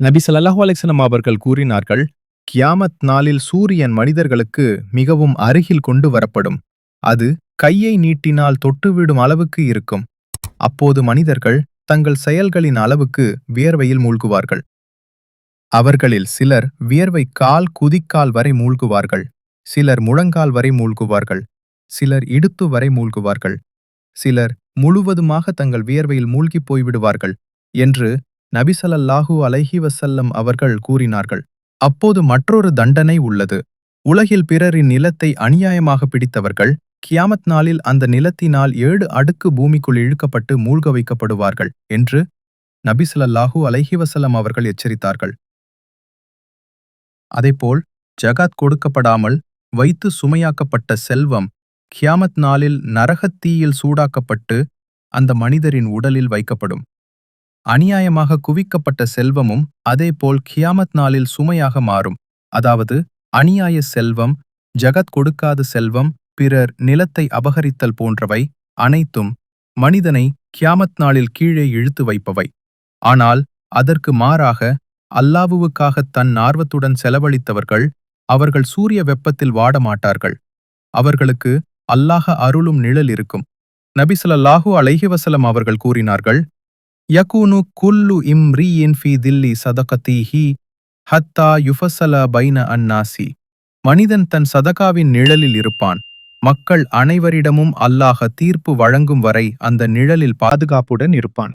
நபி ஸல்லல்லாஹு அலைஹி அவர்கள் கூறினார்கள் கியாமத் நாளில் சூரியன் மனிதர்களுக்கு மிகவும் அருகில் கொண்டு வரப்படும். அது கையை நீட்டினால் தொட்டுவிடும் அளவுக்கு இருக்கும். அப்போது மனிதர்கள் தங்கள் செயல்களின் அளவுக்கு வியர்வையில் மூழ்குவார்கள். அவர்களில் சிலர் வியர்வை கால் குதிக்கால் வரை மூழ்குவார்கள். சிலர் முழங்கால் வரை மூழ்குவார்கள். சிலர் இடுத்து வரை மூழ்குவார்கள். சிலர் முழுவதுமாக தங்கள் வியர்வையில் மூழ்கிப் போய்விடுவார்கள். என்று நபிசல்லாஹூ அலைஹி வசல்லம் அவர்கள் கூறினார்கள் அப்போது மற்றொரு தண்டனை உள்ளது. உலகில் பிறரின் நிலத்தை அநியாயமாக பிடித்தவர்கள் கியாமத் நாளில் அந்த நிலத்தினால் ஏழு அடுக்கு பூமிக்குள் இழுக்கப்பட்டு மூழ்க வைக்கப்படுவார்கள் என்று நபிசல்லாஹூ அலைஹி வசல்லம் அவர்கள் எச்சரித்தார்கள். அதேபோல் ஜகாத் கொடுக்கப்படாமல் வைத்து சுமையாக்கப்பட்ட செல்வம் கியாமத் நாளில் நரகத் தீயில் சூடாக்கப்பட்டு அந்த மனிதரின் உடலில் வைக்கப்படும். அநியாயமாக குவிக்கப்பட்ட செல்வமும் அதேபோல் கியாமத் நாளில் சுமையாக மாறும். அதாவது அநியாய செல்வம் ஜகத் கொடுக்காத செல்வம் பிறர் நிலத்தை அபகரித்தல் போன்றவை அனைத்தும் மனிதனை கியாமத் நாளில் கீழே இழுத்து வைப்பவை. ஆனால் அதற்கு மாறாக அல்லாவுவுக்காக தன் ஆர்வத்துடன் செலவழித்தவர்கள் அவர்கள் சூரிய வெப்பத்தில் வாட மாட்டார்கள். அவர்களுக்கு அல்லாஹ அருளும் நிழல் இருக்கும். நபிசல்லாஹூ அலைஹிவசலம் அவர்கள் கூறினார்கள் யகூனு குல்லு இம்ரீயின் ஃபி தில்லி சதகத்தீஹி ஹத்தா யுஃபசல பைன அன்னாசி மனிதன் தன் சதகாவின் நிழலில் இருப்பான். மக்கள் அனைவரிடமும் அல்லாஹ தீர்ப்பு வழங்கும் வரை அந்த நிழலில் பாதுகாப்புடன் இருப்பான்.